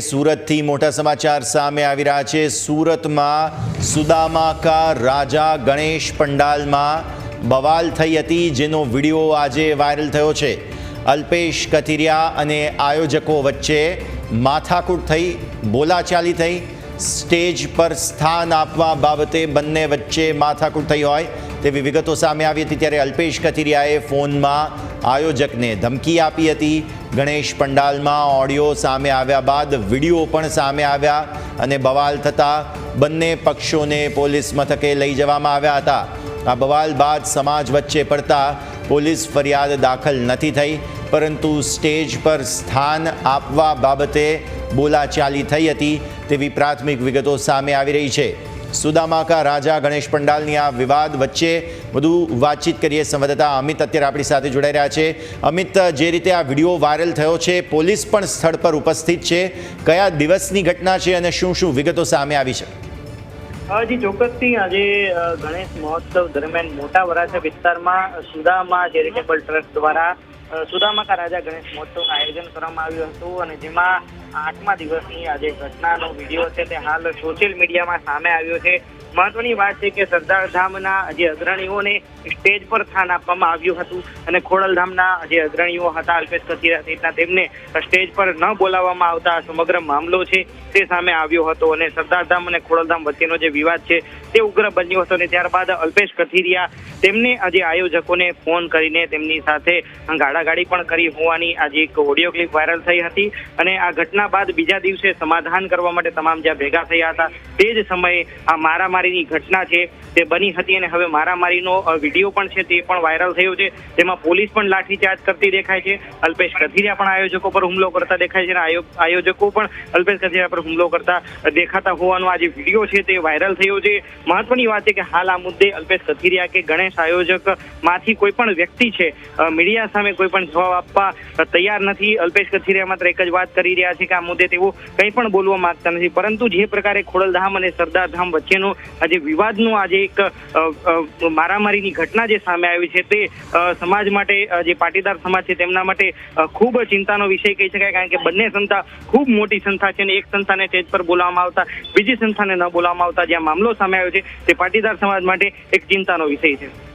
સુરતથી મોટા સમાચાર સામે આવી રહ્યા છે. સુરતમાં સુદામા કા રાજા ગણેશ પંડાલમાં બવાલ થઈ હતી, જેનો વીડિયો આજે વાયરલ થયો છે. અલ્પેશ કથિરિયા અને આયોજકો વચ્ચે માથાકૂટ થઈ, બોલાચાલી થઈ. સ્ટેજ પર સ્થાન આપવા બાબતે બંને વચ્ચે માથાકૂટ થઈ હોય તેવી વિગતો સામે આવી હતી, ત્યારે અલ્પેશ કથિરિયાએ ફોનમાં આયોજકને ધમકી આપી હતી. ગણેશ પંડાલમાં ઓડિયો સામે આવ્યા બાદ વીડિયો પણ સામે આવ્યા અને બવાલ થતાં બંને પક્ષોને પોલીસ મથકે લઈ જવામાં આવ્યા હતા. આ બવાલ બાદ સમાજ વચ્ચે પડતા પોલીસ ફરિયાદ દાખલ નથી થઈ, પરંતુ સ્ટેજ પર સ્થાન આપવા બાબતે બોલાચાલી થઈ હતી તેવી પ્રાથમિક વિગતો સામે આવી રહી છે. સુદામા કા રાજા ગણેશ પંડાલની આ વિવાદ વચ્ચે વધુ વાતચીત કરીએ સંવાદદાતા અમિત અત્યારે આપણી સાથે જોડાઈ રહ્યા છે. અમિત, જે રીતે આ વીડિયો વાયરલ થયો છે, પોલીસ પણ સ્થળ પર ઉપસ્થિત છે. કયા દિવસની ઘટના છે અને શું શું વિગતો સામે આવી છે? જી, ચોક્કસથી આજે ગણેશ મહોત્સવ દરમિયાન મોટા વરાછા વિસ્તારમાં સુદામા ચેરિટેબલ ટ્રસ્ટ દ્વારા સુદામા કા રાજા ગણેશ મહોત્સવનું આયોજન કરવામાં આવ્યું હતું અને જેમાં આઠમા દિવસની આજે ઘટનાનો વીડિયો છે તે હાલ સોશિયલ મીડિયામાં સામે આવ્યો છે. મહત્વની વાત છે કે સરદાર ધામના જે અગ્રણીઓને સ્ટેજ પર સ્થાન આપવામાં આવ્યું હતું અને ખોડલધામના જે અગ્રણીઓ હતા અલ્પેશ કથિરા સહિતના તેમને સ્ટેજ પર ન બોલાવવામાં આવતા સમગ્ર મામલો છે તે સામે આવ્યો હતો અને સરદારધામ અને ખોડલધામ વચ્ચેનો જે વિવાદ છે તે ઉગ્ર બન્યો હતો અને ત્યારબાદ અલ્પેશ કથિરિયા તેમને આજે આયોજકોને ફોન કરીને તેમની સાથે ગાળાગાળી પણ કરી હોવાની આજે એક ઓડિયો ક્લિપ વાયરલ થઈ હતી અને આ ઘટના બાદ બીજા દિવસે સમાધાન કરવા માટે તમામ જ્યાં ભેગા થયા હતા તે જ સમયે આ મારામારીની ઘટના છે, તે બની હતી અને હવે મારામારીનો વીડિયો પણ છે, તે પણ વાયરલ થયો છે. તેમાં પોલીસ પણ લાઠીચાર્જ કરતી દેખાય છે. અલ્પેશ કથિરિયા પણ આયોજકો પર હુમલો કરતા દેખાય છે અને આયોજકો પણ અલ્પેશ કથિરિયા પર હુમલો કરતા દેખાતા હોવાનો આ જે વીડિયો છે, તે વાયરલ થયો છે. મહત્વની વાત છે કે હાલ આ મુદ્દે અલ્પેશ કથિરિયા કે ગણેશ આયોજકમાંથી કોઈ પણ વ્યક્તિ છે મીડિયા સામે કોઈ પણ જવાબ આપવા તૈયાર નથી. અલ્પેશ કથિરિયા માત્ર એક જ વાત કરી રહ્યા છે કે આ મુદ્દે તેઓ કંઈ પણ બોલવા માંગતા નથી. પરંતુ જે પ્રકારે ખોડલધામ અને સરદારધામ વચ્ચેનો આજે વિવાદનું આજે એક મારામારીની ઘટના જે સામે આવી છે તે સમાજ માટે જે પાટીદાર સમાજ છે તેમના માટે ખૂબ ચિંતાનો વિષય કહી શકાય કારણ કે બંને સંસ્થા ખૂબ મોટી સંસ્થા છે અને એક સંસ્થાને સ્ટેજ પર બોલાવવામાં આવતા, બીજી સંસ્થાને ન બોલાવવામાં આવતા જ્યાં મામલો સામે આવ્યો છે તે પાટીદાર સમાજ માટે એક ચિંતાનો વિષય છે.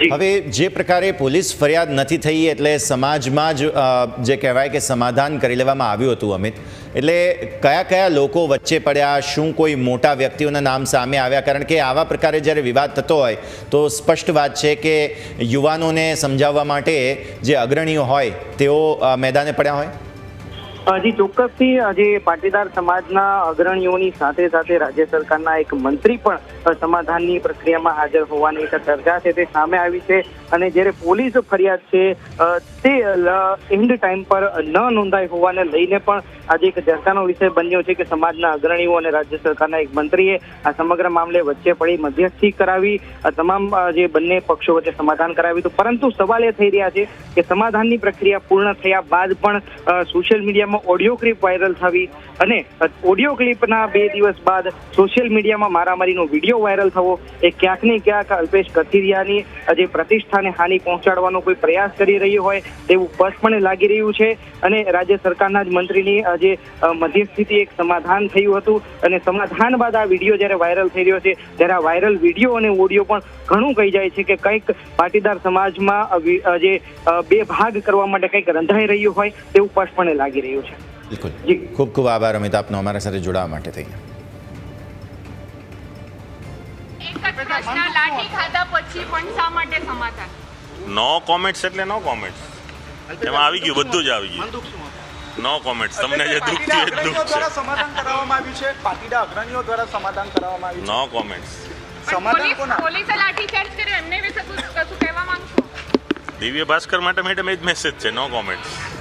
હવે જે પ્રકારે પોલીસ ફરિયાદ નથી થઈ એટલે સમાજમાં જ જે કહેવાય કે સમાધાન કરી લેવામાં આવ્યું હતું અમિત. એટલે કયા કયા લોકો વચ્ચે પડ્યા, શું કોઈ મોટા વ્યક્તિઓના નામ સામે આવ્યા? કારણ કે આવા પ્રકારે જ્યારે વિવાદ થતો હોય, તો સ્પષ્ટ વાત છે કે યુવાનોને સમજાવવા માટે જે અગ્રણીઓ હોય, તેઓ મેદાને પડ્યા હોય? હજી ચોક્કસથી આજે પાટીદાર સમાજના અગ્રણીઓની સાથે સાથે રાજ્ય સરકારના એક મંત્રી પણ સમાધાનની પ્રક્રિયામાં હાજર હોવાની એક ચર્ચા છે, તે સામે આવી છે. અને જ્યારે પોલીસ ફરિયાદ છે તે એન્ડ ટાઈમ પર ન નોંધાઈ હોવાને લઈને પણ આજે એક ચર્ચાનો વિષય બન્યો છે કે સમાજના અગ્રણીઓ અને રાજ્ય સરકારના એક મંત્રીએ આ સમગ્ર મામલે વચ્ચે પડી મધ્યસ્થી કરાવી તમામ જે બંને પક્ષો વચ્ચે સમાધાન કરાવ્યું હતું. પરંતુ સવાલ એ થઈ રહ્યા છે કે સમાધાનની પ્રક્રિયા પૂર્ણ થયા બાદ પણ સોશિયલ મીડિયામાં ઓડિયો ક્લિપ વાયરલ થવી અને ઓડિયો ક્લિપના બે દિવસ બાદ સોશિયલ મીડિયામાં મારામારીનો વીડિયો વાયરલ થવો, એ ક્યાંક ને ક્યાંક અલ્પેશ કથિરિયાની જે પ્રતિષ્ઠાને હાનિ પહોંચાડવાનો કોઈ પ્રયાસ કરી રહ્યો હોય તેવું સ્પષ્ટપણે લાગી રહ્યું છે. અને રાજ્ય સરકારના જ મંત્રીની જે મધ્યસ્થિતિ એક સમાધાન થયું હતું અને સમાધાન બાદ આ વીડિયો જ્યારે વાયરલ થઈ રહ્યો છે ત્યારે આ વાયરલ વીડિયો અને ઓડિયો પણ ઘણું કહી જાય છે કે કંઈક પાટીદાર સમાજમાં જે બે ભાગ કરવા માટે કંઈક રંધાઈ રહ્યું હોય તેવું સ્પષ્ટપણે લાગી રહ્યું છે. બિલકુલ. ખૂબ ખૂબ આભાર અમિત આપનો અમારા સાથે જોડાવા માટે થઈને. નો કોમેન્ટ્સ એટલે નો કોમેન્ટ્સ એમાં આવી ગયું બધું જ આવી ગયું. નો કોમેન્ટ્સ તમને જે દુઃખ છે એ દુઃખ દ્વારા છે. સમાધાન કરાવવામાં આવ્યું છે? પાટીદાર અગ્રણીઓ દ્વારા સમાધાન કરાવવામાં આવ્યું નો કોમેન્ટ્સ સમાધાન પોલીસ કોના? પોલીસે લાઠીચાર્જ કર્યો એમને વિશે કશું કશું કહેવા માંગશો? દિવ્ય ભાસ્કર માટે મેડમ એ જ મેસેજ છે. નો કોમેન્ટ્સ